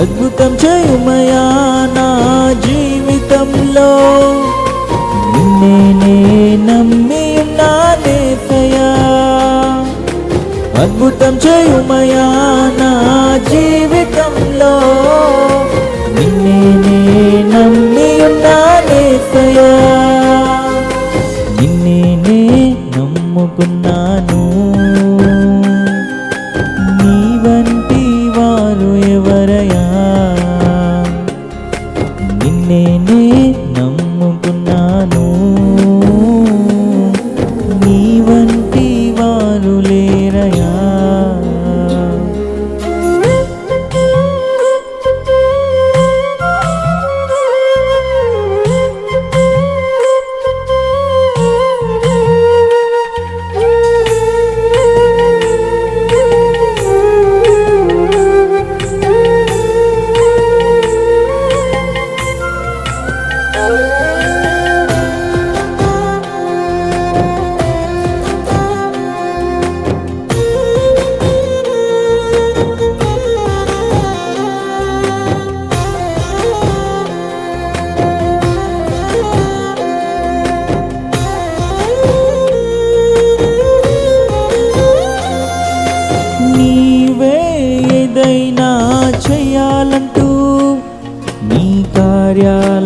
అద్భుతం చేయుమయా నా జీవితంలో? నిన్నే నమ్మి ఉన్నానేసయా అద్భుతం చేయుమయా నా జీవితంలో? నిన్నే నమ్మి ఉన్నానేసయా నిన్నే నమ్ముకున్నాను.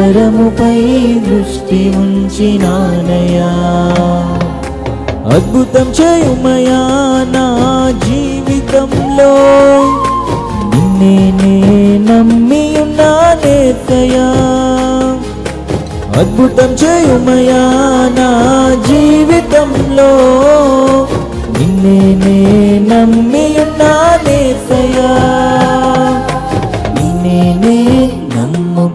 నీ దృష్టి ఉంచినానయా అద్భుతం చేయుమయా నా జీవితంలో. నిన్నే నమ్మి ఉన్నానేతయా అద్భుతం చేయుమయా నా జీవితంలో. నిన్నే నమ్మి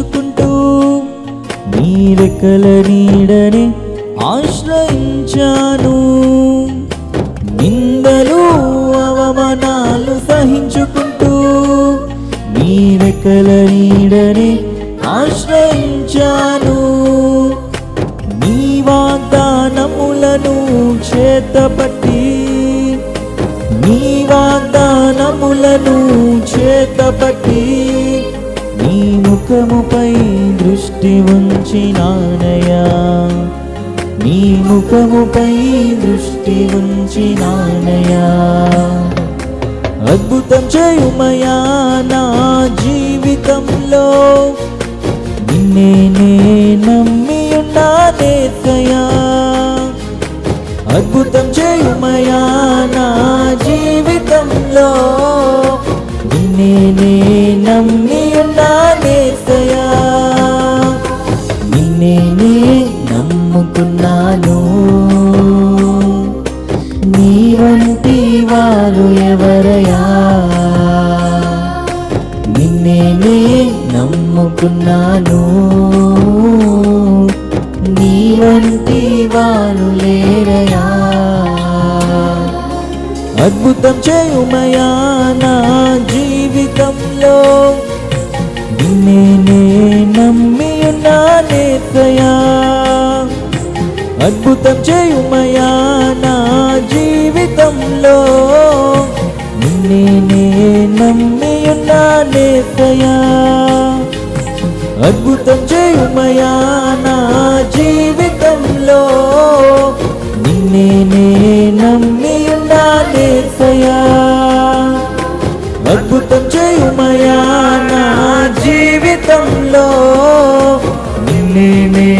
సహించుకుంటూ నీ రెక్కల నీడని ఆశ్రయించాను. నిందలు అవమానాలు సహించుకుంటూ నీ రెక్కల నీడని ఆశ్రయించాను. నీ వాగ్దానములను చేతపట్టి నీ వాగ్దానములను చేతపట్టి దృష్టి ఉంచినానయా నీ ముఖముపై దృష్టి ఉంచినానయా అద్భుతం చేయుమయా నా జీవితంలో. నిన్నే నే నమ్మి ఉన్నానేసయా అద్భుతం చేయుమయా నమ్ముకున్నాను నీ వంటి వారు లేరయా. అద్భుతం చేయుమయా నా జీవితంలో. నేనే నే నమ్మి ఉన్నానేసయా అద్భుతం చేయుమయా నా జీవితంలో. నేనే నే నమ్మి ఉన్నానేసయా అద్భుతం చేయుమయా నా జీవితంలో? నిన్నే నే నమ్మి ఉన్నానేసయా అద్భుతం చేయుమయా నా జీవితంలో? నిన్నే నే